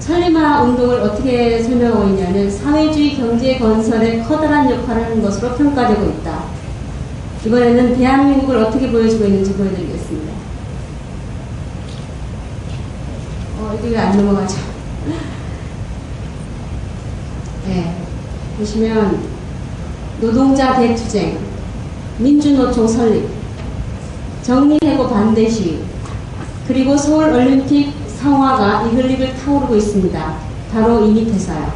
천리마 운동을 어떻게 설명하고 있냐면 사회주의 경제 건설에 커다란 역할을 하는 것으로 평가되고 있다. 이번에는 대한민국을 어떻게 보여주고 있는지 보여드리겠습니다. 어, 이게 왜 안 넘어가죠? 네. 보시면 노동자 대투쟁, 민주노총 설립, 정리해고 반대 시위, 그리고 서울 올림픽 성화가 이글릭을 타오르고 있습니다. 바로 이 밑에서요.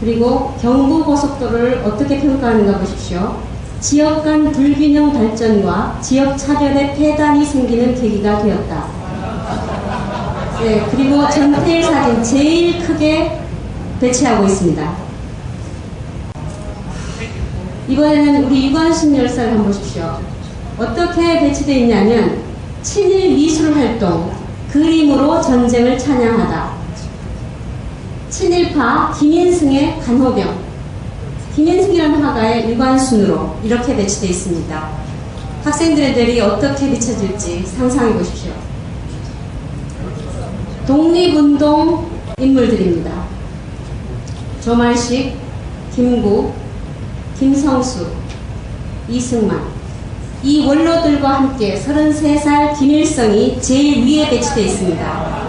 그리고 경부고속도로를 어떻게 평가하는가 보십시오. 지역 간 불균형 발전과 지역 차별의 폐단이 생기는 계기가 되었다. 네, 그리고 전태일 사진 제일 크게 배치하고 있습니다. 이번에는 우리 유관순 열사를 한번 보십시오. 어떻게 배치되어 있냐면 친일 미술 활동, 그림으로 전쟁을 찬양하다. 친일파 김인승의 간호병, 김인승이라는 화가의 유관순으로 이렇게 배치되어 있습니다. 학생들들이 어떻게 비춰질지 상상해 보십시오. 독립운동 인물들입니다. 조만식, 김구, 김성수, 이승만. 이 원로들과 함께 33살 김일성이 제일 위에 배치되어 있습니다.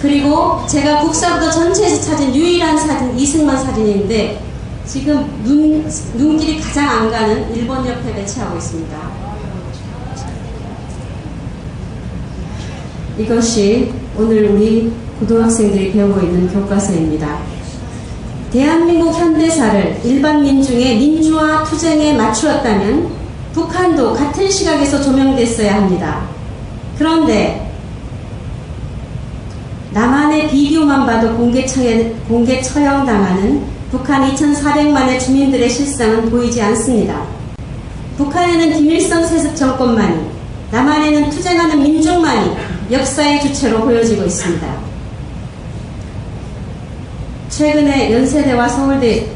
그리고 제가 국사부도 전체에서 찾은 유일한 사진 이승만 사진인데 지금 눈, 눈길이 가장 안 가는 일본 옆에 배치하고 있습니다. 이것이 오늘 우리 고등학생들이 배우고 있는 교과서입니다. 대한민국 현대사를 일반 민중의 민주화 투쟁에 맞추었다면 북한도 같은 시각에서 조명됐어야 합니다. 그런데 남한의 비디오만 봐도 공개, 처형, 공개 처형당하는 북한 2,400만의 주민들의 실상은 보이지 않습니다. 북한에는 김일성 세습 정권만이, 남한에는 투쟁하는 민중만이 역사의 주체로 보여지고 있습니다. 최근에 연세대와 서울대,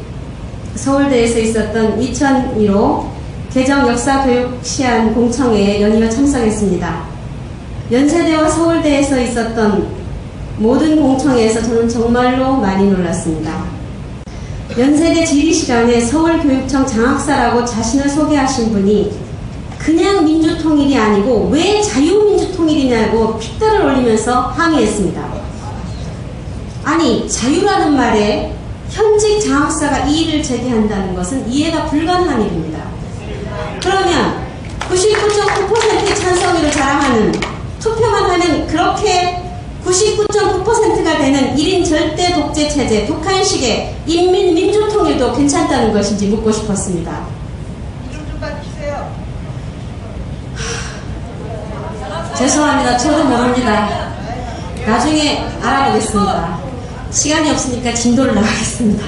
서울대에서 있었던 2015 개정 역사교육 시안 공청회에 연이어 참석했습니다. 연세대와 서울대에서 있었던 모든 공청회에서 저는 정말로 많이 놀랐습니다. 연세대 지리 시간에 서울교육청 장학사라고 자신을 소개하신 분이 그냥 민주통일이 아니고 왜 자유민주통일이냐고 핏대를 올리면서 항의했습니다. 아니 자유라는 말에 현직 장학사가 이의를 제기한다는 것은 이해가 불가능한 일입니다. 그러면 99.9%의 찬성률을 자랑하는 투표만 하면 그렇게 99.9%가 되는 1인 절대 독재 체제 북한식의 인민 민주 통일도 괜찮다는 것인지 묻고 싶었습니다. 좀. 죄송합니다. 저도 모릅니다. 나중에 알아보겠습니다. 시간이 없으니까 진도를 나가겠습니다.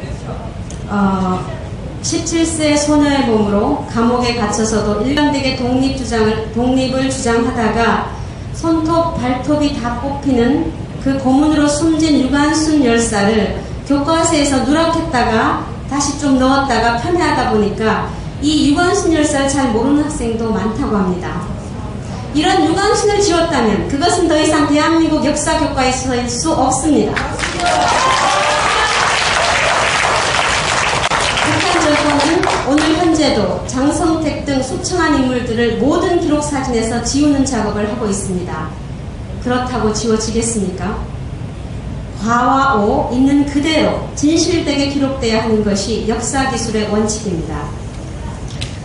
그렇죠? 어, 17세 소녀의 몸으로 감옥에 갇혀서도 일관되게 독립 주장을, 독립을 주장하다가 손톱, 발톱이 다 뽑히는 그 고문으로 숨진 유관순 열사를 교과서에서 누락했다가 다시 좀 넣었다가 편애하다 보니까 이 유관순 열사를 잘 모르는 학생도 많다고 합니다. 이런 유관순을 지웠다면 그것은 더 이상 대한민국 역사 교과에 서일 수 없습니다. 북한 정권은 오늘 현재도 장성택 등 수청한 인물들을 모든 기록 사진에서 지우는 작업을 하고 있습니다. 그렇다고 지워지겠습니까? 과와 오 있는 그대로 진실되게 기록돼야 하는 것이 역사 기술의 원칙입니다.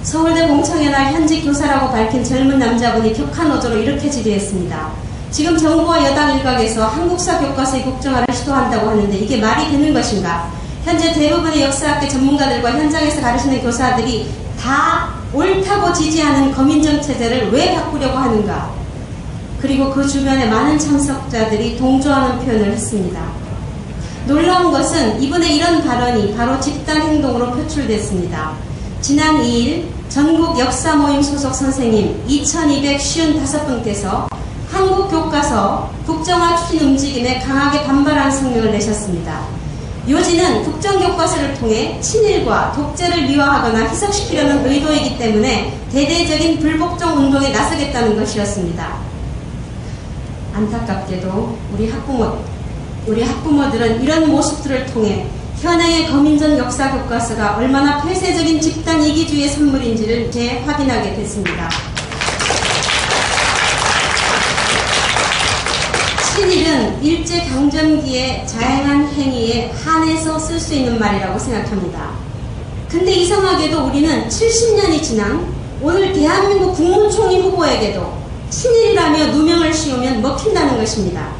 서울대 공청회 날 현직 교사라고 밝힌 젊은 남자분이 격한 어조로 이렇게 질의했습니다. 지금 정부와 여당 일각에서 한국사 교과서의 국정화를 시도한다고 하는데 이게 말이 되는 것인가? 현재 대부분의 역사학계 전문가들과 현장에서 가르치는 교사들이 다 옳다고 지지하는 검인정 체제를 왜 바꾸려고 하는가? 그리고 그 주변에 많은 참석자들이 동조하는 표현을 했습니다. 놀라운 것은 이분의 이런 발언이 바로 집단 행동으로 표출됐습니다. 지난 2일 전국 역사 모임 소속 선생님 2255분께서 한국 교과서 국정화 추진 움직임에 강하게 반발하는 성명을 내셨습니다. 요지는 국정교과서를 통해 친일과 독재를 미화하거나 희석시키려는 의도이기 때문에 대대적인 불복종 운동에 나서겠다는 것이었습니다. 안타깝게도 우리 학부모, 우리 학부모들은 이런 모습들을 통해 현행의 거민전 역사 교과서가 얼마나 폐쇄적인 집단 이기주의 산물인지를 재확인하게 됐습니다. 친일은 일제 강점기의 자행한 행위 에 한해서 쓸 수 있는 말이라고 생각합니다. 근데 이상하게도 우리는 70년이 지난 오늘 대한민국 국무총리 후보에게도 친일이라며 누명을 씌우면 먹힌다는 것입니다.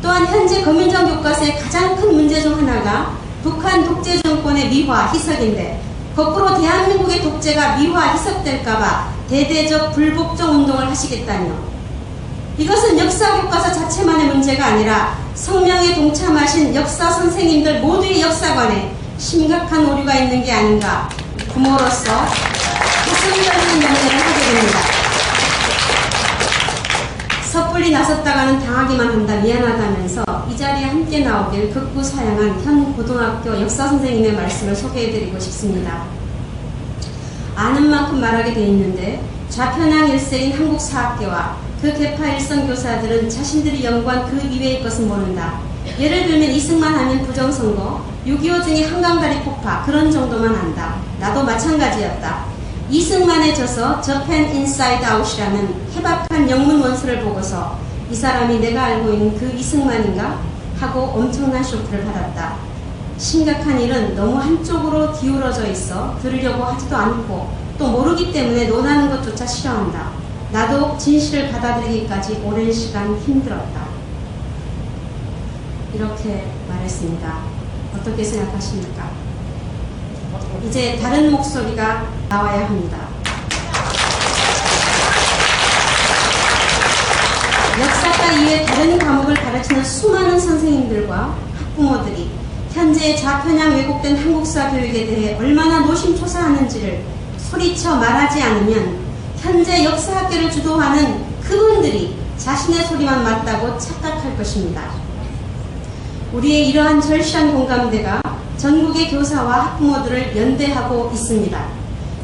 또한 현재 검인정 교과서의 가장 큰 문제 중 하나가 북한 독재 정권의 미화, 희석인데 거꾸로 대한민국의 독재가 미화, 희석될까봐 대대적 불복종 운동을 하시겠다니요. 이것은 역사 교과서 자체만의 문제가 아니라 성명에 동참하신 역사 선생님들 모두의 역사관에 심각한 오류가 있는 게 아닌가 부모로서 가슴 떨리는 연대를 하게 됩니다. 섣불리 나섰다가는 당하기만 한다 미안하다면서 이 자리에 함께 나오길 극구 사양한 현 고등학교 역사 선생님의 말씀을 소개해드리고 싶습니다. 아는 만큼 말하게 돼 있는데 좌편향 일세인 한국사학계와 그 개파 일선 교사들은 자신들이 연구한 그 이외의 것은 모른다. 예를 들면 이승만 하면 부정선거, 6.25 중에 한강다리 폭파 그런 정도만 안다. 나도 마찬가지였다. 이승만에 져서 저펜 인사이드 아웃이라는 해박한 영문 원서를 보고서 이 사람이 내가 알고 있는 그 이승만인가? 하고 엄청난 쇼크를 받았다. 심각한 일은 너무 한쪽으로 기울어져 있어 들으려고 하지도 않고 또 모르기 때문에 논하는 것조차 싫어한다. 나도 진실을 받아들이기까지 오랜 시간 힘들었다. 이렇게 말했습니다. 어떻게 생각하십니까? 이제 다른 목소리가 나와야 합니다. 역사과 이외 다른 과목을 가르치는 수많은 선생님들과 학부모들이 현재 좌편향 왜곡된 한국사 교육에 대해 얼마나 노심초사하는지를 소리쳐 말하지 않으면 현재 역사학계를 주도하는 그분들이 자신의 소리만 맞다고 착각할 것입니다. 우리의 이러한 절실한 공감대가 전국의 교사와 학부모들을 연대하고 있습니다.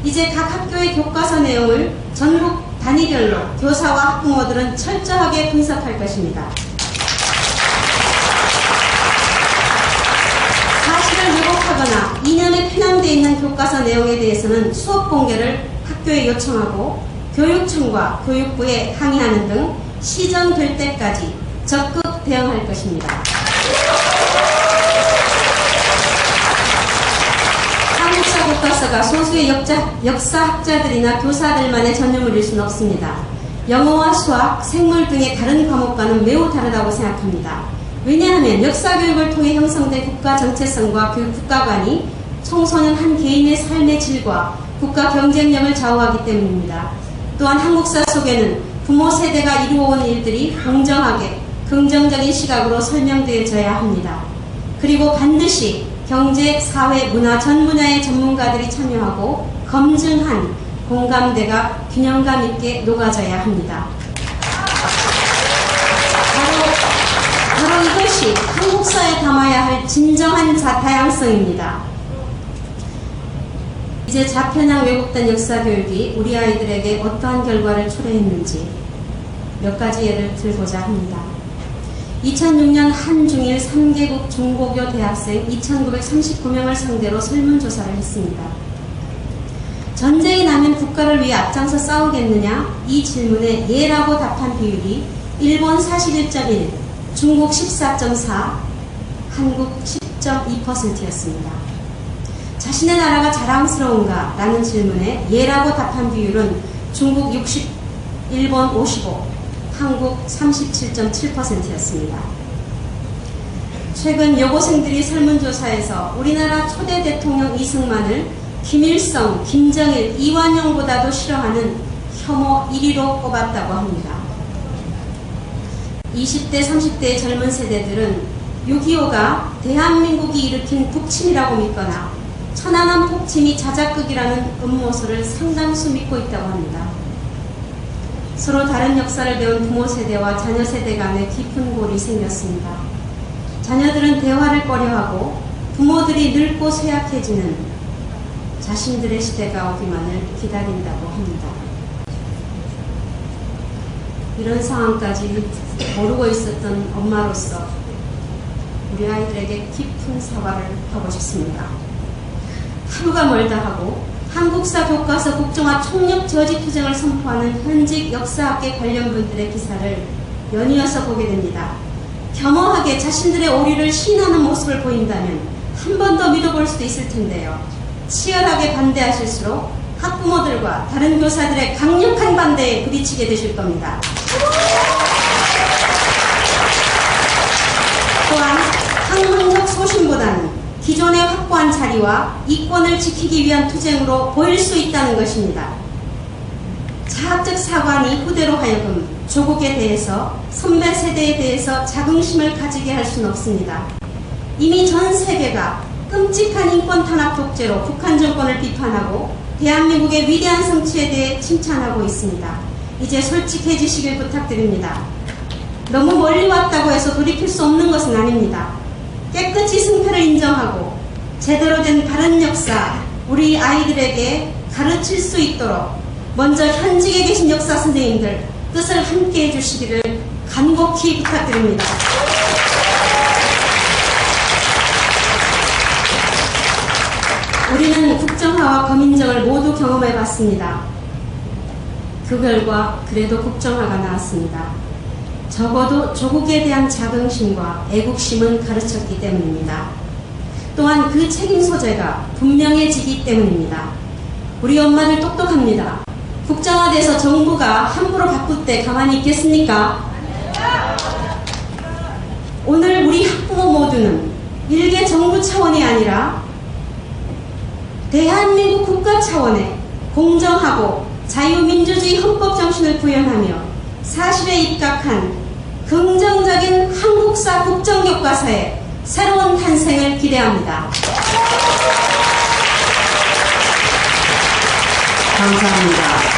이제 각 학교의 교과서 내용을 전국 단위별로 교사와 학부모들은 철저하게 분석할 것입니다. 사실을 왜곡하거나 이념에 편향되어 있는 교과서 내용에 대해서는 수업 공개를 학교에 요청하고 교육청과 교육부에 항의하는 등 시정될 때까지 적극 대응할 것입니다. 한국사 교과서가 소수의 역자, 역사학자들이나 교사들만의 전유물일 수는 없습니다. 영어와 수학, 생물 등의 다른 과목과는 매우 다르다고 생각합니다. 왜냐하면 역사교육을 통해 형성된 국가 정체성과 교육 국가관이 청소년 한 개인의 삶의 질과 국가 경쟁력을 좌우하기 때문입니다. 또한 한국사 속에는 부모 세대가 이루어온 일들이 공정하게 긍정적인 시각으로 설명되어져야 합니다. 그리고 반드시 경제, 사회, 문화 전 분야의 전문가들이 참여하고 검증한 공감대가 균형감 있게 녹아져야 합니다. 바로, 바로 이것이 한국사에 담아야 할 진정한 자, 다양성입니다. 이제 좌편향 왜곡된 역사 교육이 우리 아이들에게 어떠한 결과를 초래했는지 몇 가지 예를 들고자 합니다. 2006년 한중일 3개국 중고교 대학생 2,939명을 상대로 설문조사를 했습니다. 전쟁이 나면 국가를 위해 앞장서 싸우겠느냐? 이 질문에 예라고 답한 비율이 일본 41.1, 중국 14.4, 한국 10.2%였습니다. 자신의 나라가 자랑스러운가? 라는 질문에 예라고 답한 비율은 중국 60, 일본 55, 한국 37.7%였습니다. 최근 여고생들이 설문조사에서 우리나라 초대 대통령 이승만을 김일성, 김정일, 이완용보다도 싫어하는 혐오 1위로 꼽았다고 합니다. 20대, 30대의 젊은 세대들은 6.25가 대한민국이 일으킨 북침이라고 믿거나 천안함 폭침이 자작극이라는 음모설을 상당수 믿고 있다고 합니다. 서로 다른 역사를 배운 부모 세대와 자녀 세대 간에 깊은 골이 생겼습니다. 자녀들은 대화를 꺼려하고 부모들이 늙고 쇠약해지는 자신들의 시대가 오기만을 기다린다고 합니다. 이런 상황까지 모르고 있었던 엄마로서 우리 아이들에게 깊은 사과를 하고 싶습니다. 하루가 멀다 하고 한국사 교과서 국정화 총력 저지 투쟁을 선포하는 현직 역사학계 관련 분들의 기사를 연이어서 보게 됩니다. 겸허하게 자신들의 오류를 시인하는 모습을 보인다면 한 번 더 믿어볼 수도 있을 텐데요. 치열하게 반대하실수록 학부모들과 다른 교사들의 강력한 반대에 부딪히게 되실 겁니다. 또한 학문적 소신보다는 기존에 확보한 자리와 이권을 지키기 위한 투쟁으로 보일 수 있다는 것입니다. 자학적 사관이 후대로 하여금 조국에 대해서 선배 세대에 대해서 자긍심을 가지게 할 수는 없습니다. 이미 전 세계가 끔찍한 인권 탄압 독재로 북한 정권을 비판하고 대한민국의 위대한 성취에 대해 칭찬하고 있습니다. 이제 솔직해지시길 부탁드립니다. 너무 멀리 왔다고 해서 돌이킬 수 없는 것은 아닙니다. 깨끗이 승패를 인정하고 제대로 된 바른 역사 우리 아이들에게 가르칠 수 있도록 먼저 현직에 계신 역사 선생님들 뜻을 함께 해주시기를 간곡히 부탁드립니다. 우리는 국정화와 거민정을 모두 경험해 봤습니다. 그 결과 그래도 국정화가 나왔습니다. 적어도 조국에 대한 자긍심과 애국심은 가르쳤기 때문입니다. 또한 그 책임 소재가 분명해지기 때문입니다. 우리 엄마들 똑똑합니다. 국정화돼서 정부가 함부로 바꿀 때 가만히 있겠습니까? 오늘 우리 학부모 모두는 일개 정부 차원이 아니라 대한민국 국가 차원의 공정하고 자유민주주의 헌법 정신을 구현하며 사실에 입각한 긍정적인 한국사 국정교과서의 새로운 탄생을 기대합니다. 감사합니다.